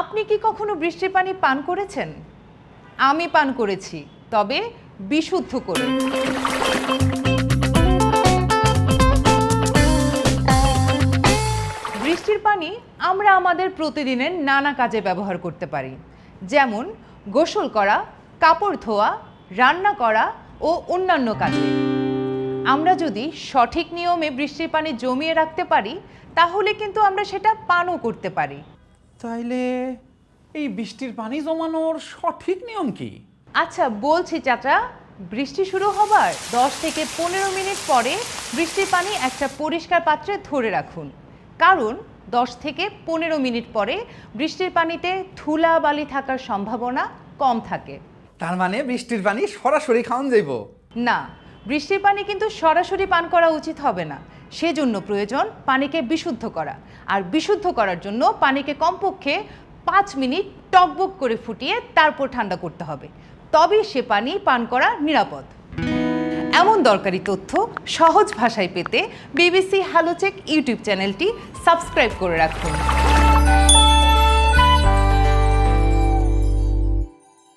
আপনি কি কখনো বৃষ্টির পানি পান করেছেন? আমি পান করেছি, তবে বিশুদ্ধ করে। বৃষ্টির পানি আমরা আমাদের প্রতিদিনের নানা কাজে ব্যবহার করতে পারি। যেমন গোসল করা, কাপড় ধোয়া, রান্না করা ও অন্যান্য কাজে। আমরা যদি সঠিক নিয়মে বৃষ্টির পানি জমিয়ে রাখতে পারি, তাহলে কিন্তু আমরা সেটা পানও করতে পারি। তাইলে এই বৃষ্টির পানি জমানোর সঠিক নিয়ম কি? আচ্ছা বলছি চাচা বৃষ্টি শুরু হবার দশ থেকে পনেরো মিনিট পরে বৃষ্টির পানি একটা পরিষ্কার পাত্রে ধরে রাখুন। কারণ দশ থেকে পনেরো মিনিট পরে বৃষ্টির পানিতে ধুলা বালি থাকার সম্ভাবনা কম থাকে। তার মানে বৃষ্টির পানি সরাসরি খাওয়ান যাইব? না বৃষ্টির পানি কিন্তু সরাসরি পান করা উচিত হবে না। সেজন্য প্রয়োজন পানিকে বিশুদ্ধ করা। আর বিশুদ্ধ করার জন্য পানিকে কমপক্ষে পাঁচ মিনিট টকবক করে ফুটিয়ে তারপর ঠান্ডা করতে হবে। তবে সে পানি পান করা নিরাপদ। এমন দরকারি তথ্য সহজ ভাষায় পেতে বিবিসি হ্যালোচেক ইউটিউব চ্যানেলটি সাবস্ক্রাইব করে রাখুন।